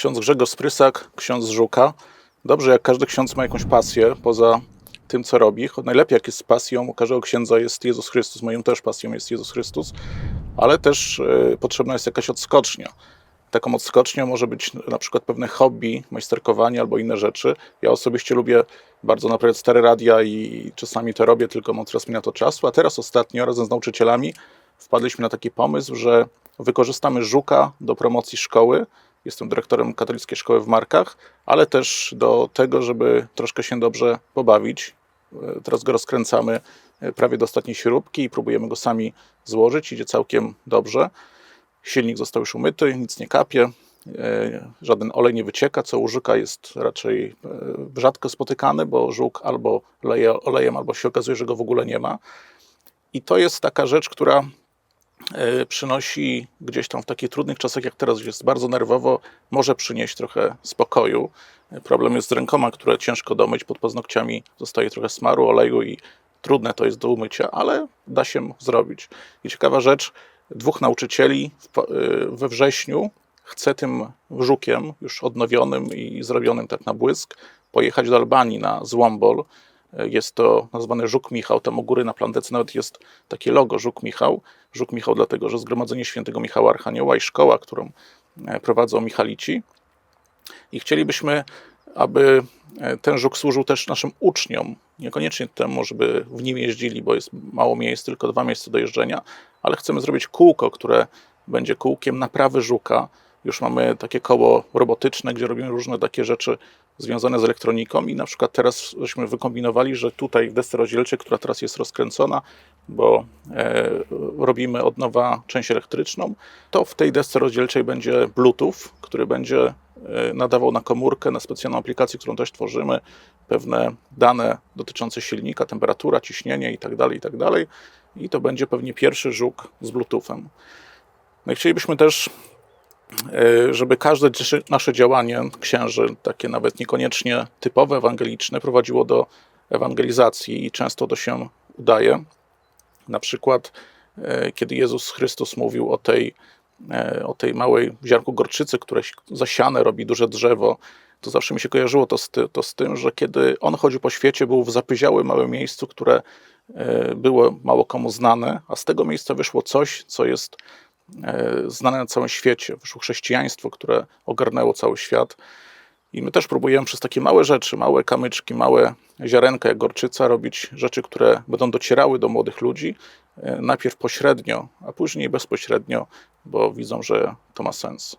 Ksiądz Grzegorz Sprysak, ksiądz Żuka. Dobrze, jak każdy ksiądz ma jakąś pasję poza tym, co robi. Najlepiej, jak jest pasją u każdego księdza jest Jezus Chrystus. Moją też pasją jest Jezus Chrystus, ale też e, potrzebna jest jakaś odskocznia. Taką odskocznią może być na przykład pewne hobby, majsterkowanie albo inne rzeczy. Ja osobiście lubię bardzo naprawiać stare radia i czasami to robię, tylko mam teraz mi na to czasu. A teraz ostatnio razem z nauczycielami wpadliśmy na taki pomysł, że wykorzystamy Żuka do promocji szkoły. Jestem dyrektorem katolickiej szkoły w Markach, ale też do tego, żeby troszkę się dobrze pobawić. E, Teraz go rozkręcamy e, prawie do ostatniej śrubki i próbujemy go sami złożyć. Idzie całkiem dobrze. Silnik został już umyty, nic nie kapie, e, żaden olej nie wycieka, co u jest raczej rzadko spotykane, bo żuk albo leje olejem, albo się okazuje, że go w ogóle nie ma. I to jest taka rzecz, która przynosi gdzieś tam w takich trudnych czasach, jak teraz, gdzie jest bardzo nerwowo, może przynieść trochę spokoju. E, Problem jest z rękoma, które ciężko domyć, pod paznokciami zostaje trochę smaru, oleju i trudne to jest do umycia, ale da się zrobić. I ciekawa rzecz, dwóch nauczycieli y, we wrześniu chce tym żukiem, już odnowionym i zrobionym tak na błysk, pojechać do Albanii na Złombol. Jest to nazwane Żuk Michał, tam u góry na plandece nawet jest takie logo Żuk Michał. Żuk Michał dlatego, że Zgromadzenie Świętego Michała Archanioła i szkoła, którą e, prowadzą Michalici. I chcielibyśmy, aby e, ten żuk służył też naszym uczniom. Niekoniecznie temu, żeby w nim jeździli, bo jest mało miejsc, tylko dwa miejsca do jeżdżenia, ale chcemy zrobić kółko, które będzie kółkiem naprawy żuka. Już mamy takie koło robotyczne, gdzie robimy różne takie rzeczy związane z elektroniką i na przykład teraz żeśmy wykombinowali, że tutaj w desce rozdzielczej, która teraz jest rozkręcona, bo e, robimy od nowa część elektryczną, to w tej desce rozdzielczej będzie Bluetooth, który będzie e, nadawał na komórkę, na specjalną aplikację, którą też tworzymy, pewne dane dotyczące silnika, temperatura, ciśnienie itd., itd. I to będzie pewnie pierwszy żuk z Bluetoothem. No i chcielibyśmy też żeby każde nasze działanie księży, takie nawet niekoniecznie typowe ewangeliczne, prowadziło do ewangelizacji i często to się udaje. Na przykład, e, kiedy Jezus Chrystus mówił o tej, e, o tej małej ziarnku gorczycy, które zasiane robi duże drzewo, to zawsze mi się kojarzyło to z, ty, to z tym, że kiedy on chodził po świecie, był w zapyziałym małym miejscu, które e, było mało komu znane, a z tego miejsca wyszło coś, co jest e, znane na całym świecie. Wyszło chrześcijaństwo, które ogarnęło cały świat. I my też próbujemy przez takie małe rzeczy, małe kamyczki, małe ziarenka jak gorczyca robić rzeczy, które będą docierały do młodych ludzi, e, najpierw pośrednio, a później bezpośrednio, bo widzą, że to ma sens.